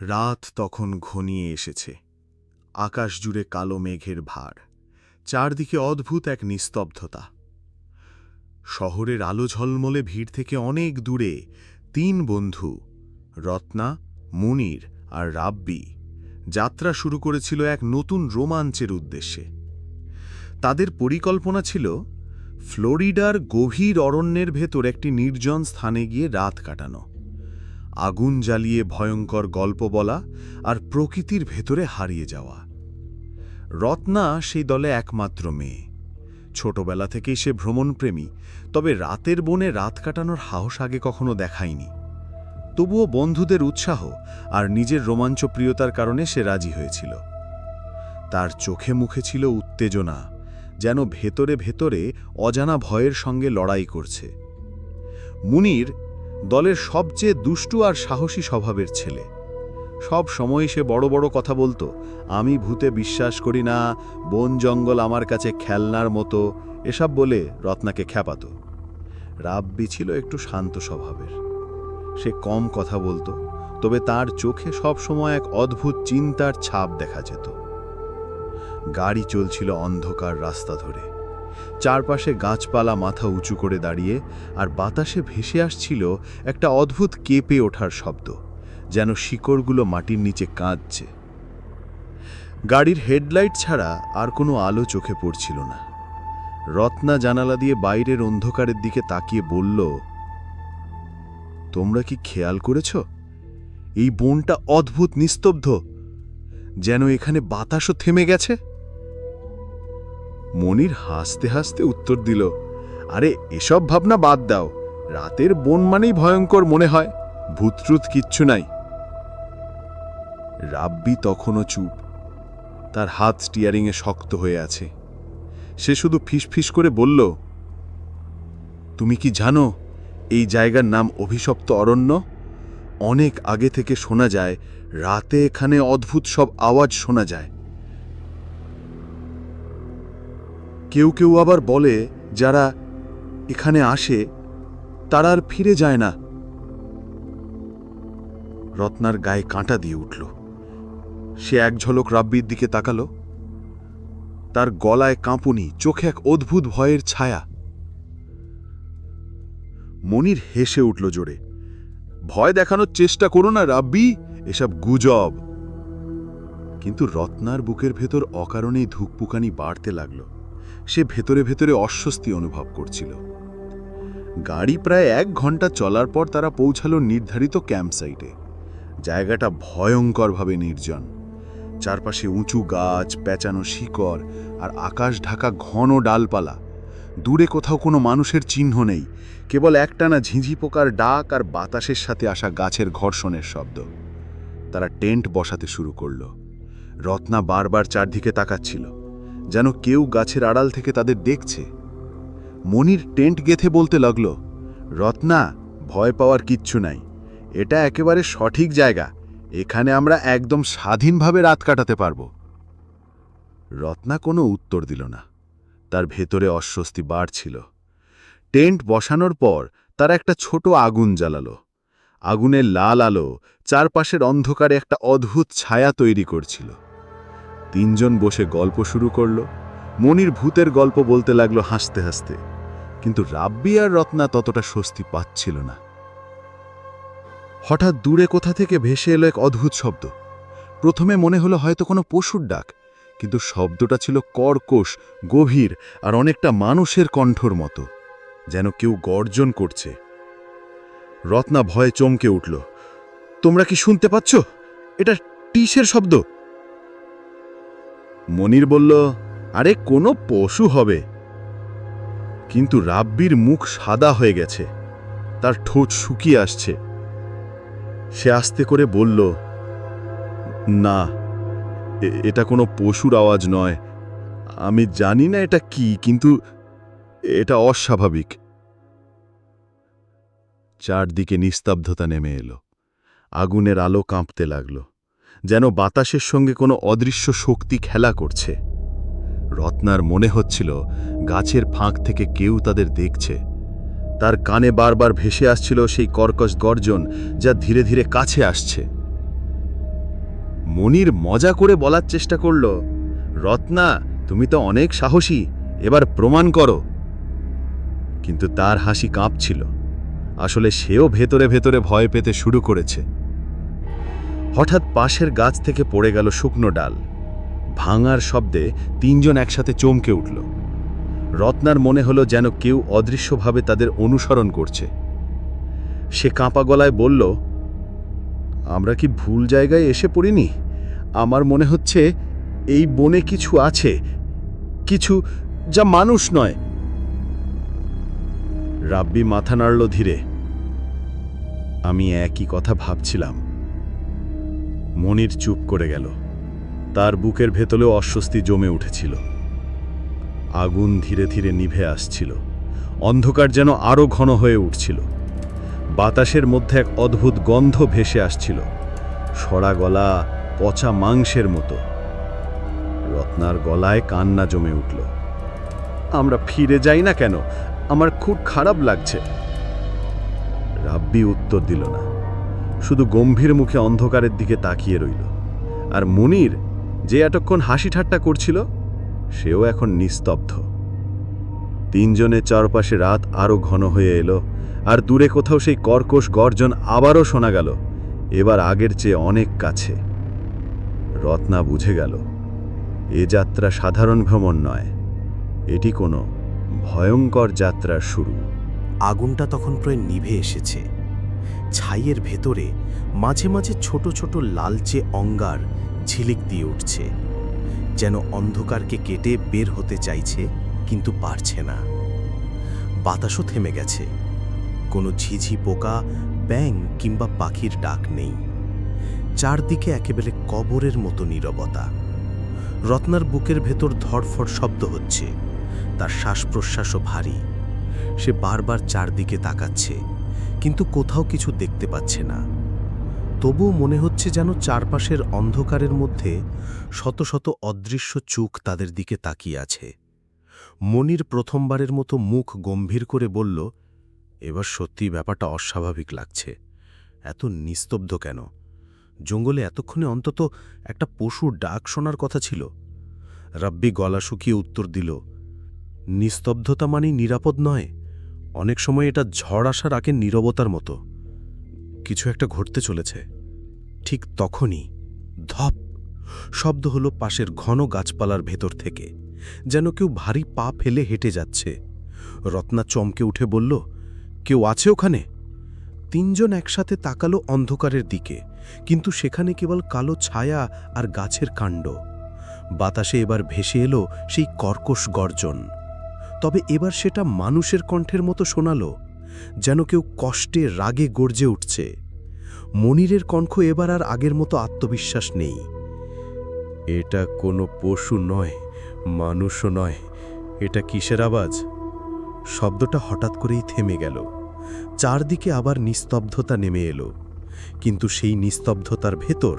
রাত তখন ঘনিয়ে এসেছে। আকাশ জুড়ে কালো মেঘের ভার। চারদিকে অদ্ভুত এক নিস্তব্ধতা। শহরের আলো ঝলমলে ভিড় থেকে অনেক দূরে তিন বন্ধু, রত্না, মুনির আর রাব্বি। যাত্রা শুরু করেছিল এক নতুন রোমাঞ্চের উদ্দেশ্যে। তাদের পরিকল্পনা ছিল, ফ্লোরিডার গভীর অরণ্যের ভেতর একটি নির্জন স্থানে গিয়ে রাত কাটানো। আগুন জ্বালিয়ে ভয়ঙ্কর গল্প বলা আর প্রকৃতির ভেতরে হারিয়ে যাওয়া। রত্না সেই দলে একমাত্র মেয়ে। ছোটবেলা থেকেই সে ভ্রমণপ্রেমী, তবে রাতের বনে রাত কাটানোর সাহস আগে কখনো দেখায়নি। তবুও বন্ধুদের উৎসাহ আর নিজের রোমাঞ্চপ্রিয়তার কারণে সে রাজি হয়েছিল। তার চোখে মুখে ছিল উত্তেজনা, যেন ভেতরে ভেতরে অজানা ভয়ের সঙ্গে লড়াই করছে। মুনির দলের সবচেয়ে দুষ্টু আর সাহসী স্বভাবের ছেলে। সব সময় সে বড় বড় কথা বলতো, আমি ভূতে বিশ্বাস করি না, বন জঙ্গল আমার কাছে খেলনার মতো। এসব বলে রত্নাকে খ্যাপাত। রাব্বি ছিল একটু শান্ত স্বভাবের। সে কম কথা বলতো, তবে তার চোখে সব সময় এক অদ্ভুত চিন্তার ছাপ দেখা যেত। গাড়ি চলছিল অন্ধকার রাস্তা ধরে। চারপাশে গাছপালা মাথা উঁচু করে দাঁড়িয়ে আর বাতাসে ভেসে আসছিল একটা অদ্ভুত কেঁপে ওঠার শব্দ, যেন শিকড়গুলো মাটির নিচে কাঁদছে। গাড়ির হেডলাইট ছাড়া আর কোনো আলো চোখে পড়ছিল না। রত্না জানালা দিয়ে বাইরের অন্ধকারের দিকে তাকিয়ে বলল, তোমরা কি খেয়াল করেছ? এই বনটা অদ্ভুত, নিস্তব্ধ, যেন এখানে বাতাসও থেমে গেছে? মনির হাসতে হাসতে উত্তর দিল, আরে, এসব ভাবনা বাদ দাও। রাতের বন মানেই ভয়ঙ্কর মনে হয়। ভূতরুত কিচ্ছু নাই। রাব্বি তখনও চুপ। তার হাত স্টিয়ারিংয়ে শক্ত হয়ে আছে। সে শুধু ফিসফিস করে বলল, তুমি কি জানো, এই জায়গার নাম অভিশপ্ত অরণ্য? অনেক আগে থেকে শোনা যায়, রাতে এখানে অদ্ভুত সব আওয়াজ শোনা যায়। কেউ কেউ আবার বলে, যারা এখানে আসে, তারা আর ফিরে যায় না। রত্নার গায়ে কাঁটা দিয়ে উঠল। সে এক ঝলক রাব্বির দিকে তাকালো। তার গলায় কাঁপুনি, চোখে এক অদ্ভুত ভয়ের ছায়া। মনির হেসে উঠল জোরে, ভয় দেখানোর চেষ্টা করো না রাব্বি, এসব গুজব। কিন্তু রত্নার বুকের ভেতর অকারণেই ধুকপুকানি বাড়তে লাগল। সে ভেতরে ভেতরে অস্বস্তি অনুভব করছিল। গাড়ি প্রায় এক ঘণ্টা চলার পর তারা পৌঁছালো নির্ধারিত ক্যাম্পসাইটে। জায়গাটা ভয়ঙ্করভাবে নির্জন। চারপাশে উঁচু গাছ, পেঁচানো শিকড় আর আকাশ ঢাকা ঘন ডালপালা। দূরে কোথাও কোনো মানুষের চিহ্ন নেই, কেবল একটানা ঝিঁঝি পোকার ডাক আর বাতাসের সাথে আসা গাছের ঘর্ষণের শব্দ। তারা টেন্ট বসাতে শুরু করল। রত্না বারবার চারদিকে তাকাচ্ছিল। যেন কেউ গাছের আড়াল থেকে তাদের দেখছে। মনির টেন্ট গেথে বলতে লাগল, রত্না, ভয় পাওয়ার কিচ্ছু নাই। এটা একেবারে সঠিক জায়গা। এখানে আমরা একদম স্বাধীনভাবে রাত কাটাতে পারব। রত্না কোনো উত্তর দিল না। তার ভেতরে অস্বস্তি বাড়ছিল। টেন্ট বসানোর পর তারা একটা ছোট আগুন জ্বালালো। আগুনের লাল আলো চারপাশের অন্ধকারে একটা অদ্ভুত ছায়া তৈরি করছিল। তিনজন বসে গল্প শুরু করল। মনির ভূতের গল্প বলতে লাগল হাসতে হাসতে। কিন্তু রাব্বি আর রত্না ততটা স্বস্তি পাচ্ছিল না। হঠাৎ দূরে কোথা থেকে ভেসে এলো এক অদ্ভুত শব্দ। প্রথমে মনে হলো হয়তো কোনো পশুর ডাক, কিন্তু শব্দটা ছিল কর্কশ, গভীর আর অনেকটা মানুষের কণ্ঠর মতো, যেন কেউ গর্জন করছে। রত্না ভয়ে চমকে উঠল, তোমরা কি শুনতে পাচ্ছ? এটা টিসের শব্দ! মনির বলল, আরে, কোনো পশু হবে। কিন্তু রাব্বির মুখ সাদা হয়ে গেছে, তার ঠোঁট শুকিয়ে আসছে। সে আস্তে করে বলল, না এটা কোনো পশুর আওয়াজ নয়। আমি জানি না এটা কি, কিন্তু এটা অস্বাভাবিক। চারদিকে নিস্তব্ধতা নেমে এলো। আগুনের আলো কাঁপতে লাগল। যেন বাতাসের সঙ্গে কোনো অদৃশ্য শক্তি খেলা করছে। রত্নার মনে হচ্ছিল গাছের ফাঁক থেকে কেউ তাদের দেখছে। তার কানে বারবার ভেসে আসছিল সেই কর্কশ গর্জন যা ধীরে ধীরে কাছে আসছে। মনির মজা করে বলার চেষ্টা করল, রত্না, তুমি তো অনেক সাহসী, এবার প্রমাণ করো। কিন্তু তার হাসি কাঁপছিল। আসলে সেও ভেতরে ভেতরে ভয় পেতে শুরু করেছে। হঠাৎ পাশের গাছ থেকে পড়ে গেল শুকনো ডাল। ভাঙার শব্দে তিনজন একসাথে চমকে উঠল। রত্নার মনে হলো যেন কেউ অদৃশ্যভাবে তাদের অনুসরণ করছে। সে কাঁপা গলায় বলল, আমরা কি ভুল জায়গায় এসে পড়িনি? আমার মনে হচ্ছে এই বনে কিছু আছে, কিছু যা মানুষ নয়। রাব্বি মাথা নাড়ল ধীরে। আমি একই কথা ভাবছিলাম। মনির চুপ করে গেল। তার বুকের ভেতরেও অস্বস্তি জমে উঠেছিল। আগুন ধীরে ধীরে নিভে আসছিল। অন্ধকার যেন আরও ঘন হয়ে উঠছিল। বাতাসের মধ্যে এক অদ্ভুত গন্ধ ভেসে আসছিল। সরা গলা, পচা মাংসের মতো। রত্নার গলায় কান্না জমে উঠল। আমরা ফিরে যাই না কেন? আমার খুব খারাপ লাগছে। রাব্বি উত্তর দিল না। শুধু গম্ভীর মুখে অন্ধকারের দিকে তাকিয়ে রইল। আর মুনির যে এতক্ষণ হাসি ঠাট্টা করছিল, সেও এখন নিস্তব্ধ। তিনজনের চারপাশে রাত আরও ঘন হয়ে এলো, আর দূরে কোথাও সেই কর্কশ গর্জন আবারও শোনা গেল, এবার আগের চেয়ে অনেক কাছে। রত্না বুঝে গেল, এ যাত্রা সাধারণ ভ্রমণ নয়, এটি কোনো ভয়ঙ্কর যাত্রার শুরু। আগুনটা তখন প্রায় নিভে এসেছে। ছাইয়ের ভেতরে মাঝে মাঝে ছোট ছোট লালচে অঙ্গার ঝিলিক দিয়ে উঠছে, যেন অন্ধকারকে কেটে বের হতে চাইছে কিন্তু পারছে না। বাতাসও থেমে গেছে, কোনো ঝিঝি পোকা ব্যাং কিংবা পাখির ডাক নেই। চারদিকে একেবারে কবরের মতো নীরবতা। রত্নার বুকের ভেতর ধড়ফড় শব্দ হচ্ছে, তার শ্বাস প্রশ্বাসও ভারী। সে বারবার চারদিকে তাকাচ্ছে কিন্তু কোথাও কিছু দেখতে পাচ্ছে না। তবুও মনে হচ্ছে যেন চারপাশের অন্ধকারের মধ্যে শত শত অদৃশ্য চোখ তাদের দিকে তাকিয়ে আছে। মনির প্রথমবারের মতো মুখ গম্ভীর করে বলল, এবার সত্যি ব্যাপারটা অস্বাভাবিক লাগছে। এত নিস্তব্ধ কেন? জঙ্গলে এতক্ষণে অন্তত একটা পশুর ডাক শোনার কথা ছিল। রাব্বি গলা শুকিয়ে উত্তর দিল, নিস্তব্ধতা মানেই নিরাপদ নয়। অনেক সময় এটা ঝড় আসার আগে নীরবতার মতো। কিছু একটা ঘটতে চলেছে। ঠিক তখনই ধপ! শব্দ হলো পাশের ঘন গাছপালার ভেতর থেকে। যেন কেউ ভারী পা ফেলে হেঁটে যাচ্ছে। রত্না চমকে উঠে বলল, কেউ আছে ওখানে? তিনজন একসাথে তাকালো অন্ধকারের দিকে, কিন্তু সেখানে কেবল কালো ছায়া আর গাছের কাণ্ড। বাতাসে এবার ভেসে এলো সেই কর্কশ গর্জন। তবে এবার সেটা মানুষের কণ্ঠের মতো শোনালো, যেন কেউ কষ্টে, রাগে গর্জে উঠছে। মনিরের কণ্ঠ এবার আর আগের মতো আত্মবিশ্বাস নেই। এটা কোনো পশু নয়, মানুষও নয়। এটা কিসের আওয়াজ? শব্দটা হঠাৎ করেই থেমে গেল। চারদিকে আবার নিস্তব্ধতা নেমে এলো। কিন্তু সেই নিস্তব্ধতার ভেতর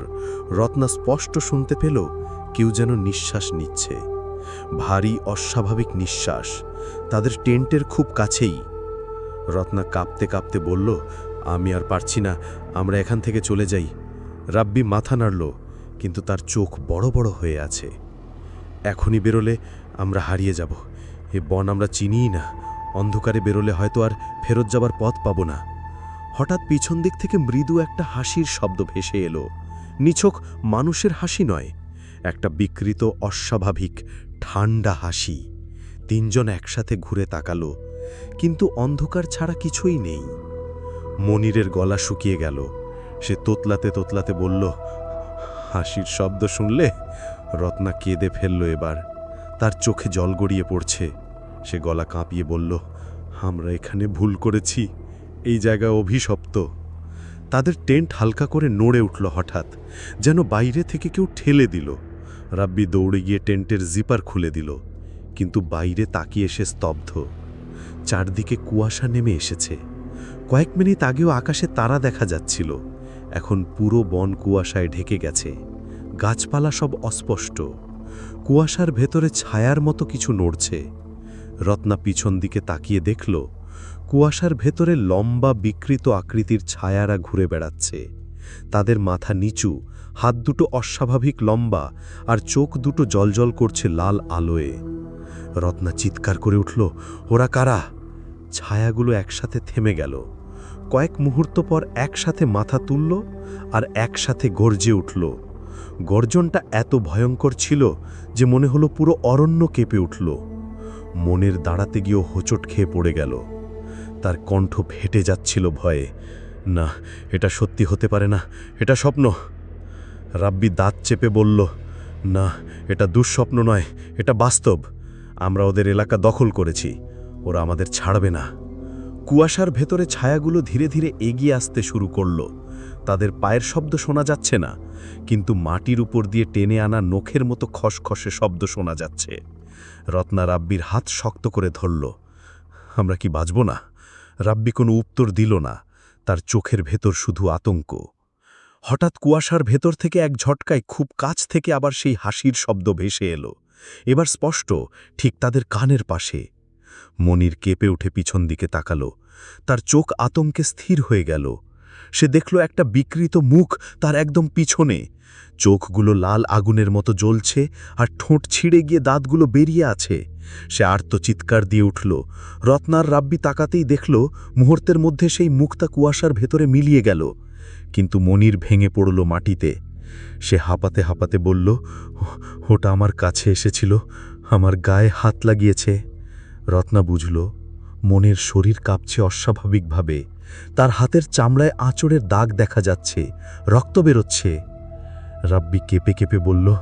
রত্না স্পষ্ট শুনতে পেল, কেউ যেন নিঃশ্বাস নিচ্ছে। ভারী অস্বাভাবিক নিঃশ্বাস। তাদের টেন্টের খুব কাছেই। রত্না কাঁপতে কাঁপতে বলল, আমি আর পারছি না, আমরা এখান থেকে চলে যাই। রাব্বি মাথা নাড়ল, কিন্তু তার চোখ বড় বড় হয়ে আছে। এখনই বেরোলে আমরা হারিয়ে যাব। এ বন আমরা চিনিই না। অন্ধকারে বেরোলে হয়তো আর ফেরত যাবার পথ পাব না। হঠাৎ পিছন দিক থেকে মৃদু একটা হাসির শব্দ ভেসে এলো। নিছক মানুষের হাসি নয়, একটা বিকৃত অস্বাভাবিক ঠান্ডা হাসি। তিনজন একসাথে ঘুরে তাকালো, কিন্তু অন্ধকার ছাড়া কিছুই নেই। মনিরের গলা শুকিয়ে গেল। সে তোতলাতে তোতলাতে বলল, হাসির শব্দ শুনলে? রত্না কেঁদে ফেলল এবার। তার চোখে জল গড়িয়ে পড়ছে। সে গলা কাঁপিয়ে বলল, আমরা এখানে ভুল করেছি। এই জায়গা অভিশপ্ত। তাদের টেন্ট হালকা করে নড়ে উঠল হঠাৎ, যেন বাইরে থেকে কেউ ঠেলে দিল। রাব্বি দৌড়ে গিয়ে টেন্টের জিপার খুলে দিল। কিন্তু বাইরে তাকিয়ে সে স্তব্ধ। চারদিকে কুয়াশা নেমে এসেছে। কয়েক মিনিট আগেও আকাশে তারা দেখা যাচ্ছিল। এখন পুরো বন কুয়াশায় ঢেকে গেছে। গাছপালা সব অস্পষ্ট। কুয়াশার ভেতরে ছায়ার মতো কিছু নড়ছে। রত্না পিছন দিকে তাকিয়ে দেখল, কুয়াশার ভেতরে লম্বা বিকৃত আকৃতির ছায়ারা ঘুরে বেড়াচ্ছে। তাদের মাথা নিচু, হাত দুটো অস্বাভাবিক লম্বা, আর চোখ দুটো জলজল করছে লাল আলোয়। রত্না চিৎকার করে উঠল, ওরা কারা? ছায়াগুলো একসাথে থেমে গেল। কয়েক মুহূর্ত পর একসাথে মাথা তুলল আর একসাথে গর্জে উঠল। গর্জনটা এত ভয়ঙ্কর ছিল যে মনে হলো পুরো অরণ্য কেঁপে উঠল। মনের দাঁড়াতে গিয়েও হোঁচট খেয়ে পড়ে গেল। তার কণ্ঠ ফেটে যাচ্ছিল ভয়ে। না, এটা সত্যি হতে পারে না, এটা স্বপ্ন। রাব্বি দাঁত চেপে বলল, না, এটা দুঃস্বপ্ন নয়, এটা বাস্তব। আমরা ওদের এলাকা দখল করেছি। ওরা আমাদের ছাড়বে না। কুয়াশার ভেতরে ছায়াগুলো ধীরে ধীরে এগিয়ে আসতে শুরু করল। তাদের পায়ের শব্দ শোনা যাচ্ছে না, কিন্তু মাটির উপর দিয়ে টেনে আনা নখের মতো খসখসে শব্দ শোনা যাচ্ছে। রত্না রাব্বির হাত শক্ত করে ধরল। আমরা কি বাঁচব না? রাব্বি কোনো উত্তর দিল না। তার চোখের ভেতর শুধু আতঙ্ক। হঠাৎ কুয়াশার ভেতর থেকে এক ঝটকায় খুব কাছ থেকে আবার সেই হাসির শব্দ ভেসে এলো। এবার স্পষ্ট, ঠিক তাদের কানের পাশে। মনির কেঁপে উঠে পিছন দিকে তাকালো। তার চোখ আতঙ্কে স্থির হয়ে গেল। সে দেখল একটা বিকৃত মুখ তার একদম পিছনে। চোখগুলো লাল আগুনের মতো জ্বলছে আর ঠোঁট ছিঁড়ে গিয়ে দাঁতগুলো বেরিয়ে আছে। সে আর্ত চিৎকার দিয়ে উঠল। রত্নার রাব্বি তাকাতেই দেখল, মুহূর্তের মধ্যে সেই মুখটা কুয়াশার ভেতরে মিলিয়ে গেল। কিন্তু মনির ভেঙে পড়ল মাটিতে। সে হাঁপাতে হাঁপাতে বলল "ও- ওটা আমার কাছে এসেছিল, আমার গায়ে হাত লাগিয়েছে। রত্না বুঝল, মনের শরীর কাঁপছে অস্বাভাবিকভাবে। তার হাতের চামড়ায় আঁচড়ের দাগ দেখা যাচ্ছে, রক্ত বেরোচ্ছে। রাব্বি কেঁপে কেঁপে বলল,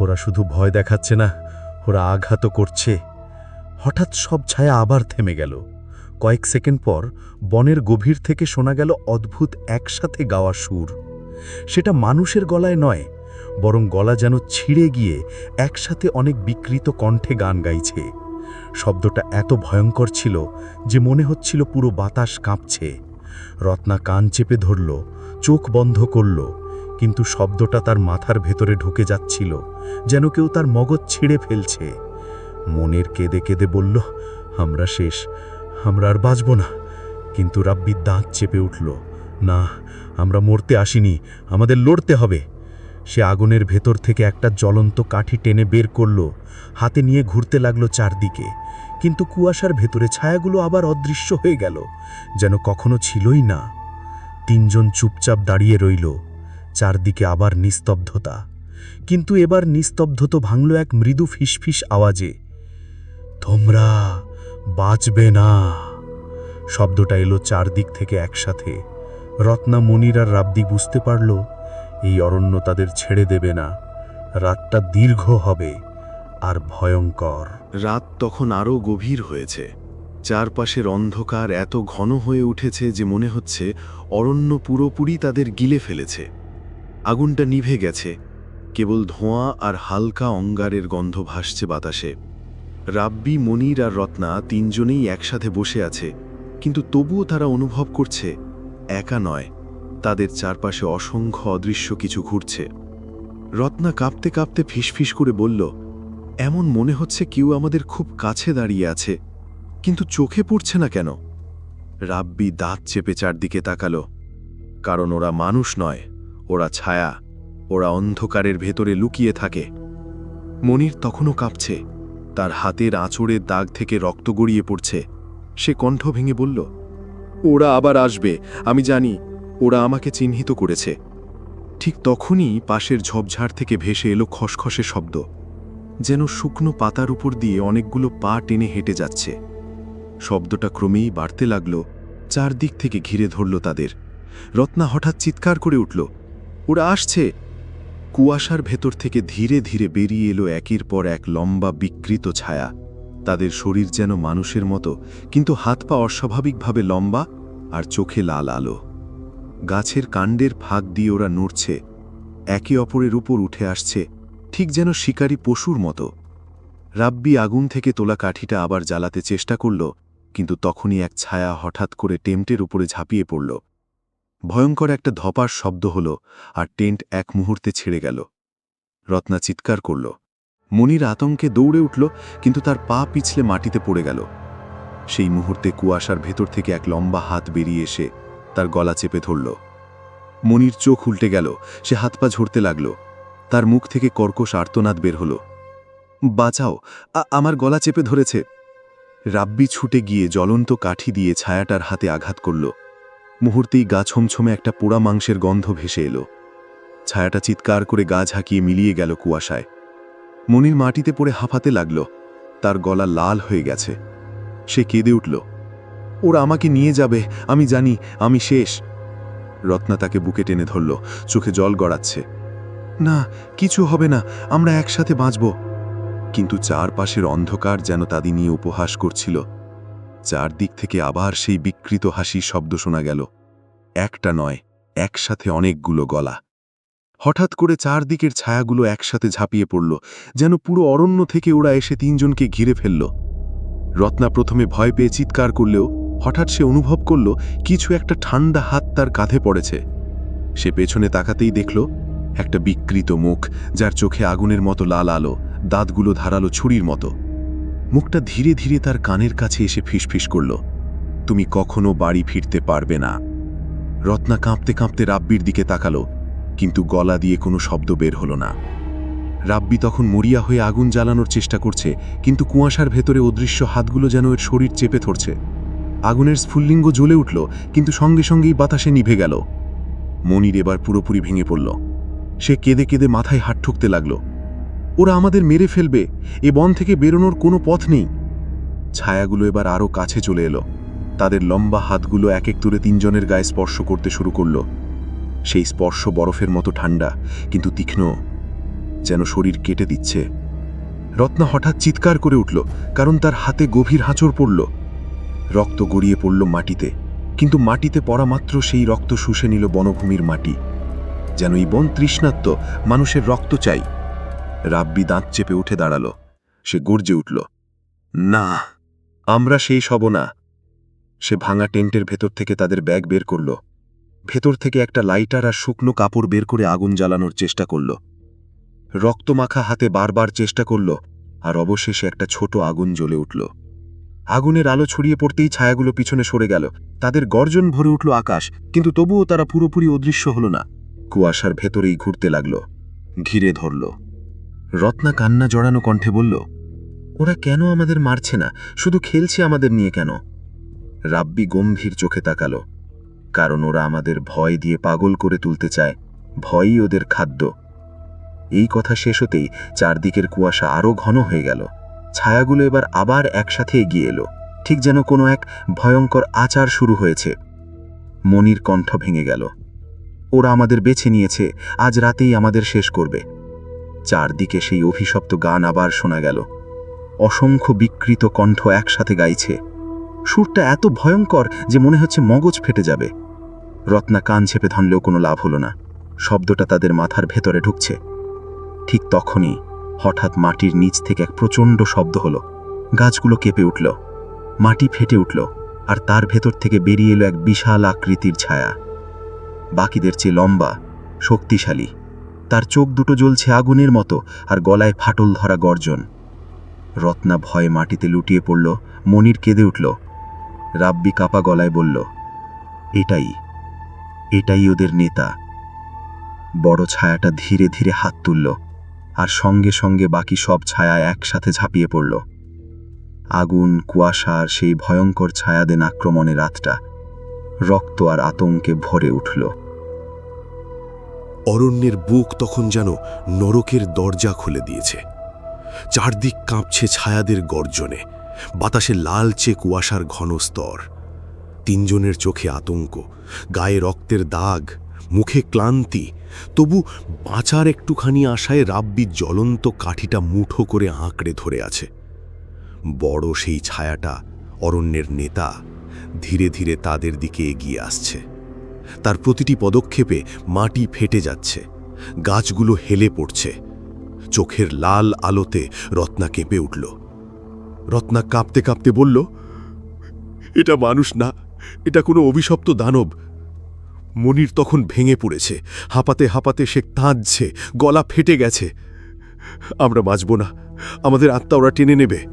ওরা শুধু ভয় দেখাচ্ছে না, ওরা আঘাতও করছে। হঠাৎ সব ছায়া আবার থেমে গেল। কয়েক সেকেন্ড পর বনের গভীর থেকে শোনা গেল অদ্ভুত একসাথে গাওয়া সুর। সেটা মানুষের গলায় নয়, বরং গলা যেন ছিঁড়ে গিয়ে একসাথে অনেক বিকৃত কণ্ঠে গান গাইছে। শব্দটা এত ভয়ঙ্কর ছিল যে মনে হচ্ছিল পুরো বাতাস কাঁপছে। রত্না কান চেপে ধরল, চোখ বন্ধ করল, কিন্তু শব্দটা তার মাথার ভেতরে ঢুকে যাচ্ছিল, যেন কেউ তার মগজ ছিঁড়ে ফেলছে। মনের কেঁদে কেঁদে বলল, আমরা শেষ, আমরা আর বাঁচব না। কিন্তু রাব্বির দাঁত চেপে উঠল, না আমরা মরতে আসিনি, আমাদের লড়তে হবে। সে আগুনের ভেতর থেকে একটা জ্বলন্ত কাঠি টেনে বের করল, হাতে নিয়ে ঘুরতে লাগল চারদিকে। কিন্তু কুয়াশার ভেতরে ছায়াগুলো আবার অদৃশ্য হয়ে গেল, যেন কখনো ছিলই না। তিনজন চুপচাপ দাঁড়িয়ে রইল, চারদিকে আবার নিস্তব্ধতা। কিন্তু এবার নিস্তব্ধতা ভাঙল এক মৃদু ফিসফিস আওয়াজে। তোমরা বাঁচবে না! শব্দটা এলো চারদিক থেকে একসাথে। রত্না মনির আর রাব্দি বুঝতে পারল, এই অরণ্য তাদের ছেড়ে দেবে না। রাতটা দীর্ঘ হবে আর ভয়ঙ্কর। রাত তখন আরও গভীর হয়েছে। চারপাশের অন্ধকার এত ঘন হয়ে উঠেছে যে মনে হচ্ছে অরণ্য পুরোপুরি তাদের গিলে ফেলেছে। আগুনটা নিভে গেছে। কেবল ধোঁয়া আর হালকা অঙ্গারের গন্ধ ভাসছে বাতাসে। রাব্বি, মনির আর রত্না তিনজনেই একসাথে বসে আছে, কিন্তু তবুও তারা অনুভব করছে একা নয়, তাদের চারপাশে অসংখ্য অদৃশ্য কিছু ঘুরছে। রত্না কাঁপতে কাঁপতে ফিসফিস করে বলল, এমন মনে হচ্ছে কেউ আমাদের খুব কাছে দাঁড়িয়ে আছে, কিন্তু চোখে পড়ছে না কেন? রাব্বি দাঁত চেপে চারদিকে তাকালো, কারণ ওরা মানুষ নয়, ওরা ছায়া, ওরা অন্ধকারের ভেতরে লুকিয়ে থাকে। মনির তখনও কাঁপছে, তার হাতের আঁচড়ের দাগ থেকে রক্ত গড়িয়ে পড়ছে। সে কণ্ঠ ভেঙে বলল ওরা আবার আসবে। আমি জানি ওরা আমাকে চিহ্নিত করেছে। ঠিক তখনই পাশের ঝোপঝাড় থেকে ভেসে এলো খসখসে শব্দ, যেন শুকনো পাতার উপর দিয়ে অনেকগুলো পা টেনে হেঁটে যাচ্ছে। শব্দটা ক্রমেই বাড়তে লাগল, চারদিক থেকে ঘিরে ধরল তাদের। রত্না হঠাৎ চিৎকার করে উঠল, ওরা আসছে! কুয়াশার ভেতর থেকে ধীরে ধীরে বেরিয়ে এলো একের পর এক লম্বা বিকৃত ছায়া। তাদের শরীর যেন মানুষের মতো, কিন্তু হাত পা অস্বাভাবিকভাবে লম্বা আর চোখে লাল আলো। গাছের কাণ্ডের ফাঁক দিয়ে ওরা নড়ছে, একে অপরের উপর উঠে আসছে, ঠিক যেন শিকারী পশুর মতো। রাব্বি আগুন থেকে তোলা কাঠিটা আবার জ্বালাতে চেষ্টা করল, কিন্তু তখনই এক ছায়া হঠাৎ করে টেন্টের উপরে ঝাঁপিয়ে পড়ল। ভয়ঙ্কর একটা ধপার শব্দ হল, আর টেন্ট এক মুহূর্তে ছেড়ে গেল। রত্না চিৎকার করল। মনির আতঙ্কে দৌড়ে উঠল, কিন্তু তার পা পিছলে মাটিতে পড়ে গেল। সেই মুহূর্তে কুয়াশার ভেতর থেকে এক লম্বা হাত বেরিয়ে এসে তার গলা চেপে ধরল। মনির চোখ উল্টে গেল, সে হাত পা ঝরতে লাগল। তার মুখ থেকে কর্কশ আর্তনাদ বের হল। বাঁচাও আমার গলা চেপে ধরেছে। রাব্বি ছুটে গিয়ে জ্বলন্ত কাঠি দিয়ে ছায়াটার হাতে আঘাত করল। মুহূর্তেই গা ছমছমে একটা পোড়া মাংসের গন্ধ ভেসে এলো। ছায়াটা চিৎকার করে গা ঝাঁকিয়ে মিলিয়ে গেল কুয়াশায়। মনির মাটিতে পড়ে হাঁফাতে লাগল। তার গলা লাল হয়ে গেছে। সে কেঁদে উঠল, ওরা আমাকে নিয়ে যাবে, আমি জানি, আমি শেষ। রত্না তাকে বুকে টেনে ধরল, চোখে জল গড়াচ্ছে। না, কিছু হবে না, আমরা একসাথে বাঁচব। কিন্তু চারপাশের অন্ধকার যেন তাদের নিয়ে উপহাস করছিল। চারদিক থেকে আবার সেই বিকৃত হাসির শব্দ শোনা গেল। একটা নয়, একসাথে অনেকগুলো গলা। হঠাৎ করে চারদিকের ছায়াগুলো একসাথে ঝাঁপিয়ে পড়ল, যেন পুরো অরণ্য থেকে ওরা এসে তিনজনকে ঘিরে ফেলল। রত্না প্রথমে ভয় পেয়ে চিৎকার করলেও হঠাৎ সে অনুভব করল কিছু একটা ঠান্ডা হাত তার কাঁধে পড়েছে। সে পেছনে তাকাতেই দেখল একটা বিকৃত মুখ, যার চোখে আগুনের মতো লাল আলো, দাঁতগুলো ধারালো ছুরির মতো। মুখটা ধীরে ধীরে তার কানের কাছে এসে ফিসফিস করল, তুমি কখনো বাড়ি ফিরতে পারবে না। রত্না কাঁপতে কাঁপতে রাব্বির দিকে তাকালো কিন্তু গলা দিয়ে কোনো শব্দ বের হলো না। রাব্বি তখন মরিয়া হয়ে আগুন জ্বালানোর চেষ্টা করছে, কিন্তু কুয়াশার ভেতরে অদৃশ্য হাতগুলো যেন এর শরীর চেপে ধরছে। আগুনের স্ফুল্লিঙ্গ জ্বলে উঠল, কিন্তু সঙ্গে সঙ্গেই বাতাসে নিভে গেল। মনির এবার পুরোপুরি ভেঙে পড়ল। সে কেঁদে কেঁদে মাথায় হাত ঠুকতে লাগল। ওরা আমাদের মেরে ফেলবে, এ বন থেকে বেরোনোর কোনো পথ নেই। ছায়াগুলো এবার আরও কাছে চলে এলো। তাদের লম্বা হাতগুলো এক এক তুরে তিনজনের গায়ে স্পর্শ করতে শুরু করল। সেই স্পর্শ বরফের মতো ঠান্ডা, কিন্তু তীক্ষ্ণ, যেন শরীর কেটে দিচ্ছে। রত্না হঠাৎ চিৎকার করে উঠল, কারণ তার হাতে গভীর হাঁচড় পড়ল। রক্ত গড়িয়ে পড়ল মাটিতে, কিন্তু মাটিতে পড়া মাত্র সেই রক্ত শুষে নিল বনভূমির মাটি। যেন এই বন তৃষ্ণাত্ম মানুষের রক্ত চাই। রাব্বি দাঁত চেপে উঠে দাঁড়াল, সে গর্জে উঠল, না, আমরা সেই সব না। সে ভাঙা টেন্টের ভেতর থেকে তাদের ব্যাগ বের করল। ভেতর থেকে একটা লাইটার আর শুকনো কাপড় বের করে আগুন জ্বালানোর চেষ্টা করল। রক্তমাখা হাতে বারবার চেষ্টা করল, আর অবশেষে একটা ছোট আগুন জ্বলে উঠল। আগুনের আলো ছড়িয়ে পড়তেই ছায়াগুলো পিছনে সরে গেল। তাদের গর্জন ভরে উঠল আকাশ, কিন্তু তবুও তারা পুরোপুরি অদৃশ্য হল না। কুয়াশার ভেতরেই ঘুরতে লাগল, ঘিরে ধরল। রত্না কান্না জড়ানো কণ্ঠে বলল, ওরা কেন আমাদের মারছে না? শুধু খেলছে আমাদের নিয়ে কেন? রাব্বি গম্ভীর চোখে তাকালো। কারণ ওরা আমাদের ভয় দিয়ে পাগল করে তুলতে চায়। ভয়ই ওদের খাদ্য। এই কথা শেষ হতেই চারদিকের কুয়াশা আরও ঘন হয়ে গেল। ছায়াগুলো এবার আবার একসাথে এগিয়ে এলো। ঠিক যেন কোনো এক ভয়ঙ্কর আচার শুরু হয়েছে। মনির কণ্ঠ ভেঙে গেল। ওরা আমাদের বেছে নিয়েছে, আজ রাতেই আমাদের শেষ করবে। চারদিকে সেই অভিশপ্ত গান আবার শোনা গেল। অসংখ্য বিকৃত কণ্ঠ একসাথে গাইছে। সুরটা এত ভয়ঙ্কর যে মনে হচ্ছে মগজ ফেটে যাবে। রত্না কান ছেপে ধনলেও কোনো লাভ হলো না। শব্দটা তাদের মাথার ভেতরে ঢুকছে। ঠিক তখনই হঠাৎ মাটির নিচ থেকে এক প্রচণ্ড শব্দ হলো। গাছগুলো কেঁপে উঠল। মাটি ফেটে উঠল আর তার ভেতর থেকে বেরিয়ে এলো এক বিশাল আকৃতির ছায়া। বাকিদের চেয়ে লম্বা, শক্তিশালী। তার চোখ দুটো জ্বলছে আগুনের মতো আর গলায় ফাটল ধরা গর্জন। রত্না ভয়ে মাটিতে লুটিয়ে পড়ল, মনির কেঁদে উঠল। রাব্বি কাপা গলায় বলল, এটাই এটাই ওদের নেতা। বড় ছায়াটা ধীরে ধীরে হাত তুলল আর সঙ্গে সঙ্গে বাকি সব ছায়া একসাথে ঝাঁপিয়ে পড়ল। আগুন, কুয়াশা আর সেই ভয়ঙ্কর ছায়াদেন আক্রমণে রাতটা রক্ত আর আতঙ্কে ভরে উঠল। অরণ্যের বুক তখন যেন নরকের দরজা খুলে দিয়েছে। চারদিক কাঁপছে ছায়াদের গর্জনে। বাতাসে লালচে কুয়াশার ঘন স্তর। তিনজনের চোখে আতঙ্ক, গায়ে রক্তের দাগ, মুখে ক্লান্তি, তবু বাঁচার একটুখানি আশায় রাব্বি জ্বলন্ত কাঠিটা মুঠো করে আঁকড়ে ধরে আছে। বড় সেই ছায়াটা অরণ্যের নেতা ধীরে ধীরে তাদের দিকে এগিয়ে আসছে। তার প্রতিটি পদক্ষেপে মাটি ফেটে যাচ্ছে, গাছগুলো হেলে পড়ছে। চোখের লাল আলোতে রত্না কেঁপে উঠল। রত্না কাঁপতে কাঁপতে বলল, এটা মানুষ না, এটা কোনো অভিশপ্ত দানব। মনির তখন ভেঙে পড়েছে, হাঁপাতে হাঁপাতে সে কাঁদছে, গলা ফেটে গেছে। আমরা বাঁচব না, আমাদের আত্মা ওরা টেনে নেবে।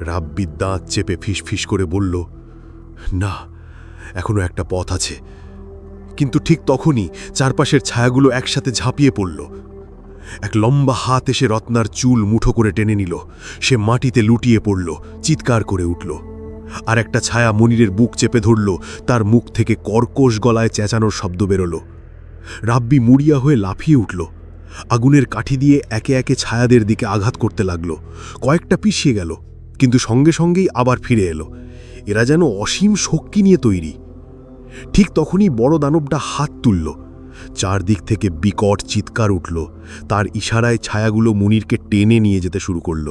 রাব্বি দাঁত চেপে ফিস করে বলল, না, এখনও একটা পথ আছে। কিন্তু ঠিক তখনই চারপাশের ছায়াগুলো একসাথে ঝাঁপিয়ে পড়ল। এক লম্বা হাত এসে রত্নার চুল মুঠো করে টেনে নিল। সে মাটিতে লুটিয়ে পড়ল, চিৎকার করে উঠল। আর একটা ছায়া মনিরের বুক চেপে ধরল, তার মুখ থেকে কর্কশ গলায় চেঁচানোর শব্দ বেরোল। রাব্বি মুড়িয়া হয়ে লাফিয়ে উঠল। আগুনের কাঠি দিয়ে একে একে ছায়াদের দিকে আঘাত করতে লাগল। কয়েকটা পিছিয়ে গেল, কিন্তু সঙ্গে সঙ্গেই আবার ফিরে এলো। এরা যেন অসীম শক্তি নিয়ে তৈরি। ঠিক তখনই বড় দানবটা হাত তুলল। চারদিক থেকে বিকট চিৎকার উঠল। তার ইশারায় ছায়াগুলো মুনিরকে টেনে নিয়ে যেতে শুরু করল।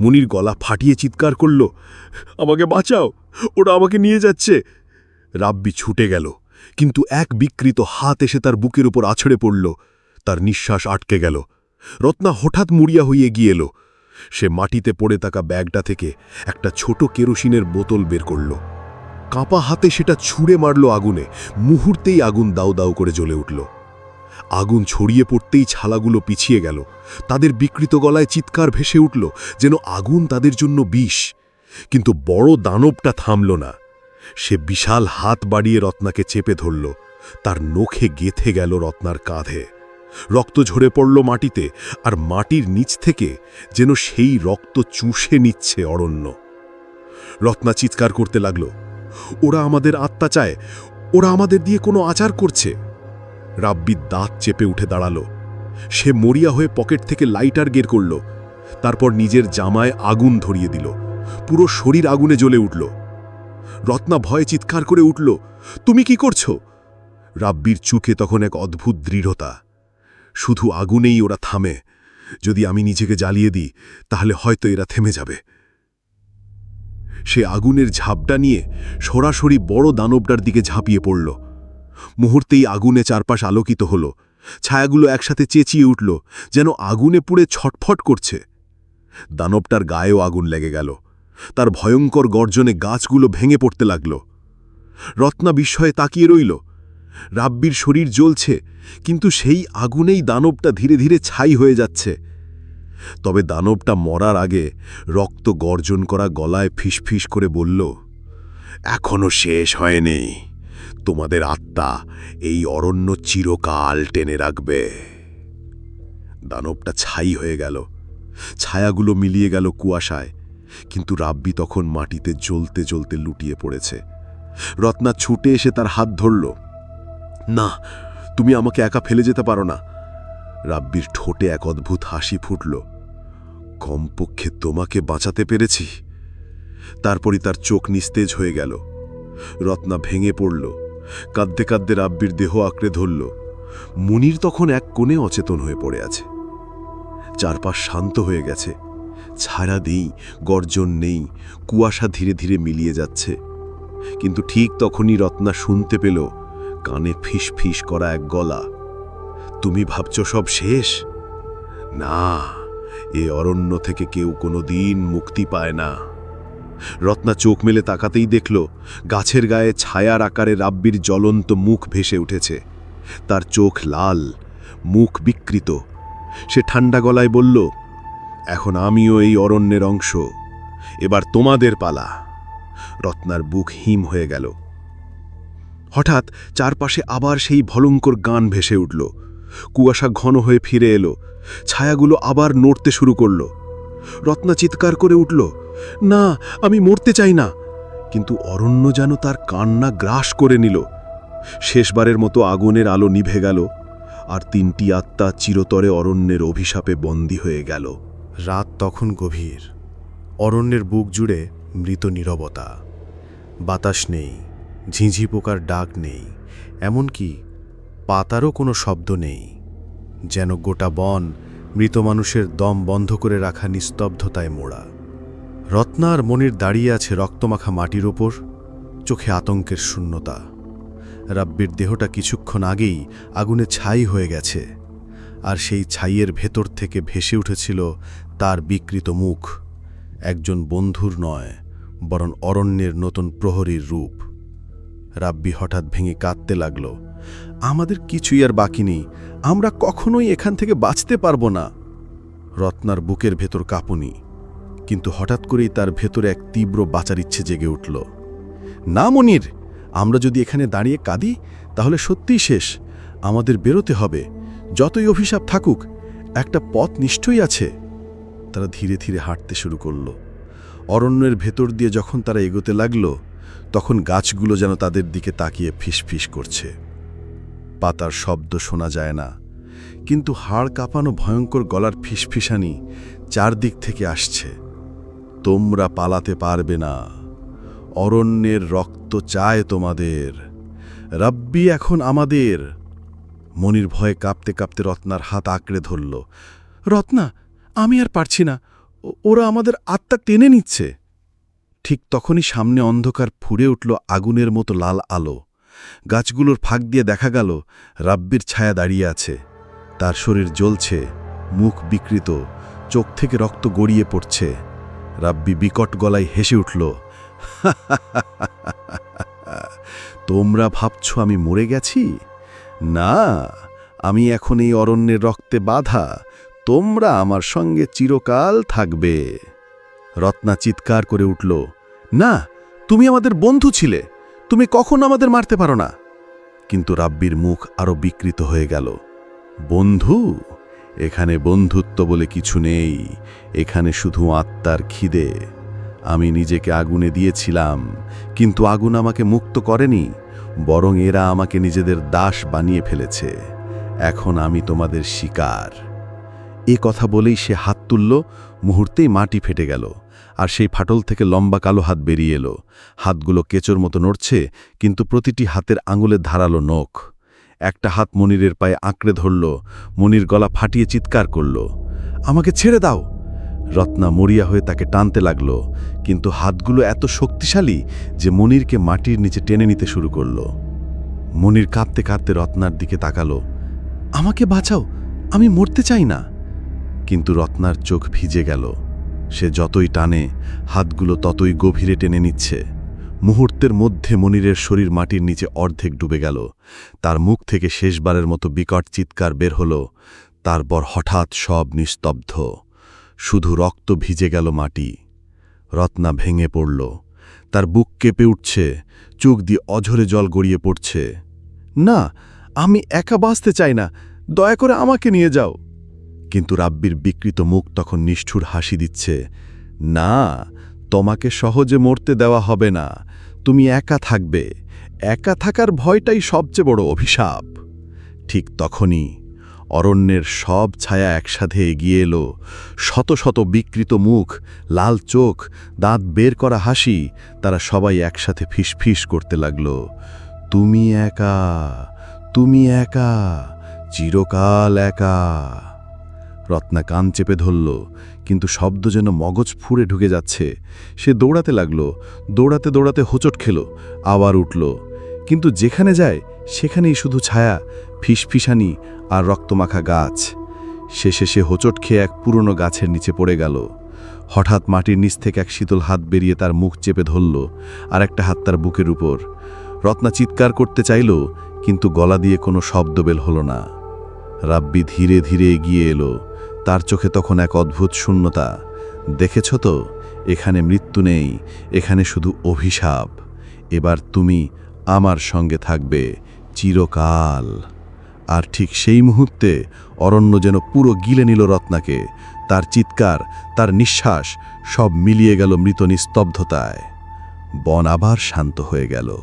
মুনির গলা ফাটিয়ে চিৎকার করল, আমাকে বাঁচাও! ওরা আমাকে নিয়ে যাচ্ছে! রাব্বি ছুটে গেল, কিন্তু এক বিকৃত হাত এসে তার বুকের উপর আছড়ে পড়ল। তার নিঃশ্বাস আটকে গেল। রত্না হঠাৎ মুড়িয়া হইয়ে গিয়ে এলো। সে মাটিতে পড়ে থাকা ব্যাগটা থেকে একটা ছোট কেরোসিনের বোতল বের করল। কাঁপা হাতে সেটা ছুঁড়ে মারল আগুনে। মুহূর্তেই আগুন দাউ দাউ করে জ্বলে উঠল। আগুন ছড়িয়ে পড়তেই ছালাগুলো পিছিয়ে গেল। তাদের বিকৃত গলায় চিৎকার ভেসে উঠল, যেন আগুন তাদের জন্য বিষ। কিন্তু বড় দানবটা থামল না। সে বিশাল হাত বাড়িয়ে রত্নাকে চেপে ধরল। তার নখে গেথে গেল রত্নার কাঁধে। রক্ত ঝরে পড়ল মাটিতে, আর মাটির নিচ থেকে যেন সেই রক্ত চুষে নিচ্ছে অরণ্য। রত্না চিৎকার করতে লাগল। ওরা আমাদের আত্মা চায়, ওরা আমাদের দিয়ে কোনো আচার করছে। রাব্বির দাঁত চেপে উঠে দাঁড়াল। সে মরিয়া হয়ে পকেট থেকে লাইটার গের করল। তারপর নিজের জামায় আগুন ধরিয়ে দিল। পুরো শরীর আগুনে জ্বলে উঠল। রত্না ভয়ে চিৎকার করে উঠল, তুমি কি করছ? রাব্বির চুকে তখন এক অদ্ভুত দৃঢ়তা। শুধু আগুনেই ওরা থামে। যদি আমি নিজেকে জ্বালিয়ে দিই, তাহলে হয়তো এরা থেমে যাবে। সে আগুনের ঝাপটা নিয়ে সরাসরি বড় দানবটার দিকে ঝাঁপিয়ে পড়ল। মুহূর্তেই আগুনে চারপাশ আলোকিত হল। ছায়াগুলো একসাথে চেঁচিয়ে উঠল, যেন আগুনে পুড়ে ছটফট করছে। দানবটার গায়েও আগুন লেগে গেল। তার ভয়ঙ্কর গর্জনে গাছগুলো ভেঙে পড়তে লাগল। রত্না বিস্ময়ে তাকিয়ে রইল। রাব্বির শরীর জ্বলছে, কিন্তু সেই আগুনেই দানবটা ধীরে ধীরে ছাই হয়ে যাচ্ছে। তবে দানবটা মরার আগে রক্ত গর্জন করা গলায় ফিসফিস করে বলল, এখনও শেষ হয়নি। তোমাদের আত্মা এই অরণ্য চিরকাল টেনে রাখবে। দানবটা ছাই হয়ে গেল। ছায়াগুলো মিলিয়ে গেল কুয়াশায়। কিন্তু রাব্বি তখন মাটিতে জ্বলতে জ্বলতে লুটিয়ে পড়েছে। রত্না ছুটে এসে তার হাত ধরল, না, তুমি আমাকে একা ফেলে যেতে পারো না। রাব্বির ঠোঁটে এক অদ্ভুত হাসি ফুটল। কমপক্ষে তোমাকে বাঁচাতে পেরেছি। তারপরই তার চোখ নিস্তেজ হয়ে গেল। রত্না ভেঙে পড়ল। কাঁদতে কাঁদতে রাব্বির দেহ আঁকড়ে ধরল। মুনির তখন এক কোণে অচেতন হয়ে পড়ে আছে। চারপাশ শান্ত হয়ে গেছে। ছাড়া নেই, গর্জন নেই, কুয়াশা ধীরে ধীরে মিলিয়ে যাচ্ছে। কিন্তু ঠিক তখনই রত্না শুনতে পেল, কানে ফিস ফিস করা এক গলা। তুমি ভাবছ সব শেষ? না, এ অরণ্য থেকে কেউ কোনো দিন মুক্তি পায় না। রত্না চোখ মেলে তাকাতেই দেখল, গাছের গায়ে ছায়ার আকারে রাব্বির জ্বলন্ত মুখ ভেসে উঠেছে। তার চোখ লাল, মুখ বিকৃত। সে ঠান্ডা গলায় বলল, এখন আমিও এই অরণ্যের অংশ। এবার তোমাদের পালা। রত্নার বুক হিম হয়ে গেল। হঠাৎ চারপাশে আবার সেই ভলঙ্কর গান ভেসে উঠল। কুয়াশা ঘন হয়ে ফিরে এলো। ছায়াগুলো আবার নড়তে শুরু করল। রত্না চিৎকার করে উঠল, না, আমি মরতে চাই না। কিন্তু অরণ্য যেন তার কান্না গ্রাস করে নিল। শেষবারের মতো আগুনের আলো নিভে গেল, আর তিনটি আত্মা চিরতরে অরণ্যের অভিশাপে বন্দী হয়ে গেল। রাত তখন গভীর। অরণ্যের বুক জুড়ে মৃত নীরবতা। বাতাস নেই, ঝিঁঝি পোকার ডাক নেই, এমনকি পাতারও কোনো শব্দ নেই, যেন গোটা বন মৃত মানুষের দম বন্ধ করে রাখা নিস্তব্ধতায় মোড়া। রত্না আর মনির দাঁড়িয়ে আছে রক্তমাখা মাটির ওপর, চোখে আতঙ্কের শূন্যতা। রাব্বির দেহটা কিছুক্ষণ আগেই আগুনে ছাই হয়ে গেছে, আর সেই ছাইয়ের ভেতর থেকে ভেসে উঠেছিল তার বিকৃত মুখ। একজন বন্ধুর নয়, বরং অরণ্যের নতুন প্রহরীর রূপ। রাব্বি হঠাৎ ভেঙে কাঁদতে লাগল আমাদের কিছুই আর বাকি নেই। আমরা কখনোই এখান থেকে বাঁচতে পারব না। রত্নার বুকের ভেতর কাঁপুনি। কিন্তু হঠাৎ করেই তার ভেতরে এক তীব্র বাঁচার ইচ্ছে জেগে উঠল। না, মনির, আমরা যদি এখানে দাঁড়িয়ে কাঁদি, তাহলে সত্যিই শেষ। আমাদের বেরোতে হবে। যতই অভিশাপ থাকুক, একটা পথ নিশ্চয়ই আছে। তারা ধীরে ধীরে হাঁটতে শুরু করল। অরণ্যের ভেতর দিয়ে যখন তারা এগোতে লাগল, তখন গাছগুলো যেন তাদের দিকে তাকিয়ে ফিসফিস করছে। পাতার শব্দ শোনা যায় না। কিন্তু হাড় কাঁপানো ভয়ঙ্কর গলার ফিসফিসানি চারদিক থেকে আসছে। তোমরা পালাতে পারবে না। অরণ্যের রক্ত চায় তোমাদের। রাব্বি এখন আমাদের। মনির ভয়ে কাঁপতে কাঁপতে রত্নার হাত আঁকড়ে ধরল। রত্না, আমি আর পারছি না। ওরা আমাদের আত্মা টেনে নিচ্ছে। ঠিক তখনই সামনে অন্ধকার ফুরে উঠল আগুনের মতো লাল আলো। গাছগুলোর ফাঁক দিয়ে দেখা গেল, রাব্বির ছায়া দাঁড়িয়ে আছে। তার শরীর জ্বলছে, মুখ বিকৃত, চোখ থেকে রক্ত গড়িয়ে পড়ছে। রাব্বি বিকট গলায় হেসে উঠল তোমরা ভাবছ আমি মরে গেছি? না, আমি এখন এই অরণ্যের রক্তে বাধা, তোমরা আমার সঙ্গে চিরকাল থাকবে। রত্না চিৎকার করে উঠল, না, তুমি আমাদের বন্ধু ছিলে। তুমি কখন আমাদের মারতে পারো না? কিন্তু রাব্বির মুখ আরও বিকৃত হয়ে গেল। বন্ধু, এখানে বন্ধুত্ব বলে কিছু নেই। এখানে শুধু আত্মার খিদে। আমি নিজেকে আগুনে দিয়েছিলাম, কিন্তু আগুন আমাকে মুক্ত করেনি, বরং এরা আমাকে নিজেদের দাস বানিয়ে ফেলেছে। এখন আমি তোমাদের শিকার। এ কথা বলেই সে হাত তুলল, মুহূর্তেই মাটি ফেটে গেল, আর সেই ফাটল থেকে লম্বা কালো হাত বেরিয়ে এলো। হাতগুলো কেচোর মতো নড়ছে, কিন্তু প্রতিটি হাতের আঙুলের ধারালো নখ। একটা হাত মনিরের পায়ে আঁকড়ে ধরল, মনির গলা ফাটিয়ে চিৎকার করল, আমাকে ছেড়ে দাও! রত্না মরিয়া হয়ে তাকে টানতে লাগল, কিন্তু হাতগুলো এত শক্তিশালী যে মনিরকে মাটির নিচে টেনে নিতে শুরু করল। মনির কাঁদতে কাঁদতে রত্নার দিকে তাকালো, আমাকে বাঁচাও, আমি মরতে চাই না! কিন্তু রত্নার চোখ ভিজে গেল। সে যতই টানে, হাতগুলো ততই গভীরে টেনে নিচ্ছে। মুহূর্তের মধ্যে মনিরের শরীর মাটির নিচে অর্ধেক ডুবে গেল। তার মুখ থেকে শেষবারের মতো বিকট চিৎকার বের হল। তারপর হঠাৎ সব নিস্তব্ধ। শুধু রক্ত ভিজে গেল মাটি। রত্না ভেঙে পড়ল। তার বুক কেঁপে উঠছে। চোখ দিয়ে অঝরে জল গড়িয়ে পড়ছে। না, আমি একা বাঁচতে চাই না। দয়া করে আমাকে নিয়ে যাও। কিন্তু রাব্বির বিকৃত মুখ তখন নিষ্ঠুর হাসি দিচ্ছে, না, তোমাকে সহজে মরতে দেওয়া হবে না, তুমি একা থাকবে, একা থাকার ভয়টাই সবচেয়ে বড় অভিশাপ। ঠিক তখনই অরণ্যের সব ছায়া একসাথে এগিয়ে এলো, শত শত বিকৃত মুখ, লাল চোখ, দাঁত বের করা হাসি, তারা সবাই একসাথে ফিসফিস করতে লাগল, তুমি একা তুমি একা, চিরকাল একা। রত্না কান চেপে ধরল, কিন্তু শব্দ যেন মগজ ফুঁড়ে ঢুকে যাচ্ছে। সে দৌড়াতে লাগল, দৌড়াতে দৌড়াতে হোঁচট খেল, আবার উঠল। কিন্তু যেখানে যায়, সেখানেই শুধু ছায়া, ফিসফিসানি আর রক্তমাখা গাছ। শেষে সে হোঁচট খেয়ে এক পুরনো গাছের নিচে পড়ে গেল। হঠাৎ মাটির নিচ থেকে এক শীতল হাত বেরিয়ে তার মুখ চেপে ধরল, আর একটা হাত তার বুকের উপর। রত্না চিৎকার করতে চাইল, কিন্তু গলা দিয়ে কোনো শব্দ বেল হল না। রাব্বি ধীরে ধীরে এগিয়ে এলো। তার চোখে তখন এক অদ্ভুত শূন্যতা। দেখেছ তো, এখানে মৃত্যু নেই, এখানে শুধু অভিশাপ। এবার তুমি আমার সঙ্গে থাকবে চিরকাল। আর ঠিক সেই মুহূর্তে অরণ্য যেন পুরো গিলে নিল রত্নাকে। তার চিৎকার, তার নিঃশ্বাস সব মিলিয়ে গেল মৃত নিস্তব্ধতায়। বন আবার শান্ত হয়ে গেল।